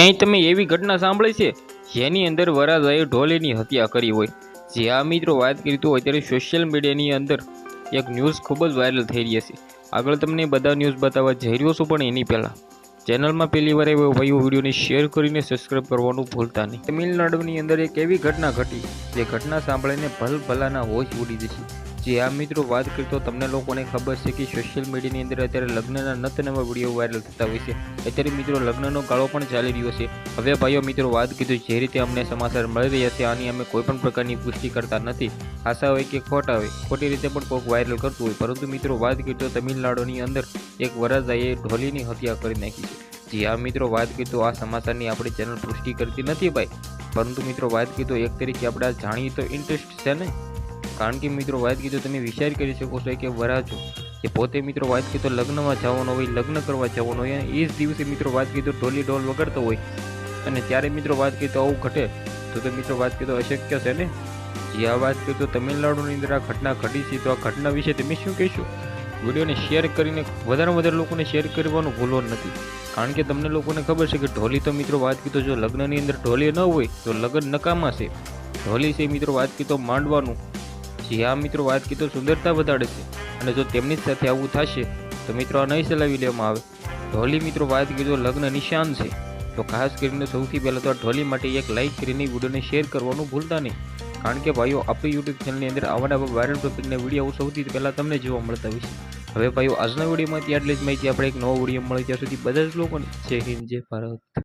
ક્યાંય તમે એવી ઘટના સાંભળી છે? જેની અંદર વરાજાએ ઢોલીની હત્યા કરી હોય. જે આ મિત્રો વાત કરી તો અત્યારે સોશિયલ મીડિયાની અંદર એક ન્યૂઝ ખૂબ જ વાયરલ થઈ રહી છે આગળ તમને બધા ન્યૂઝ બતાવવા જઈ રહ્યો છું, પણ એની પહેલાં. ચેનલમાં પહેલી વાર એવો ભાઈઓ વિડીયોને શેર કરીને સબસ્ક્રાઇબ કરવાનું ભૂલતા નહીં. તમિલનાડુની અંદર એક એવી ઘટના ઘટી. જે ઘટના સાંભળીને ભલ ભલાના હોશ ઉડી જશે. જે આ મિત્રો, વાત કરતો તમને લોકોને ખબર છે કે સોશિયલ મીડિયાની અંદર અત્યારે લગ્નના નત નવા વીડિયો વાયરલ થતા હોય છે. અત્યારે મિત્રો લગ્નનો ગાળો પણ ચાલી રહ્યો છે. હવે ભાઈઓ, મિત્રો, વાત કીધું જે રીતે અમને સમાચાર મળી રહ્યા છે, આની અમે કોઈ પણ પ્રકારની પુષ્ટિ કરતા નથી. આશા હોય કે ખોટા હોય, ખોટી રીતે પણ કોઈક વાયરલ કરતું હોય. પરંતુ મિત્રો, વાત કરી તો તમિલનાડુની અંદર એક વરરાજાએ ઢોલીની હત્યા કરી નાખી છે. જી આ મિત્રો, વાત કરી તો આ સમાચારની આપણી ચેનલ પુષ્ટિ કરતી નથી ભાઈ. પરંતુ મિત્રો, વાત કરી તો એક તરીકે આપણે જાણીએ તો ઇન્ટરેસ્ટ છે ને? કારણ કે મિત્રો વાત કીધું, તમે વિચાર કરી શકો છો કે વરાજો જે પોતે મિત્રો વાત કીધો લગ્નમાં જવાનો હોય, લગ્ન કરવા જવાનો હોય, અને એ જ દિવસે મિત્રો વાત કીધો, ઢોલી ઢોલ વગાડતો હોય. અને ત્યારે મિત્રો વાત કીધો આવું ઘટે. તો તો મિત્રો વાત કીધું, અશક્ય છે ને? જે આ વાત કીધું તમિલનાડુની અંદર આ ઘટના ઘટી છે. તો આ ઘટના વિશે તમે શું કહેશો? વિડીયોને શેર કરીને વધારે વધારે લોકોને શેર કરવાનું ભૂલો નથી. કારણ કે તમને લોકોને ખબર છે કે ઢોલી તો મિત્રો વાત કીધો, જો લગ્નની અંદર ઢોલી ન હોય, તો લગ્ન નકામા છે. ઢોલી છે મિત્રો વાત કીધો, માંડવાનું. જે આ મિત્રો વાત કીધો સુંદરતા વધારે છે અને જો તેમની સાથે આવું થશે, તો મિત્રો આ નહીં ચલાવી લેવામાં આવે. ઢોલી મિત્રો વાત કીધો લગ્ન નિશાન છે, તો ખાસ કરીને સૌથી પહેલાં તો આ ઢોલી માટે એક લાઇક કરીને વિડીયોને શેર કરવાનું ભૂલતા નહીં. કારણ કે ભાઈઓ, આપણી યુટ્યુબ ચેનલની અંદર આવા નવા વાયરલ ટોપિકના વીડિયો સૌથી પહેલાં તમને જોવા મળતા હોય છે. હવે ભાઈઓ, આજના વિડીયોમાંથી આટલી જ માહિતી. આપણે એક નવો વીડિયો મળે ત્યાં સુધી બધા જ લોકોને જય હિન્દ, જય ભારત.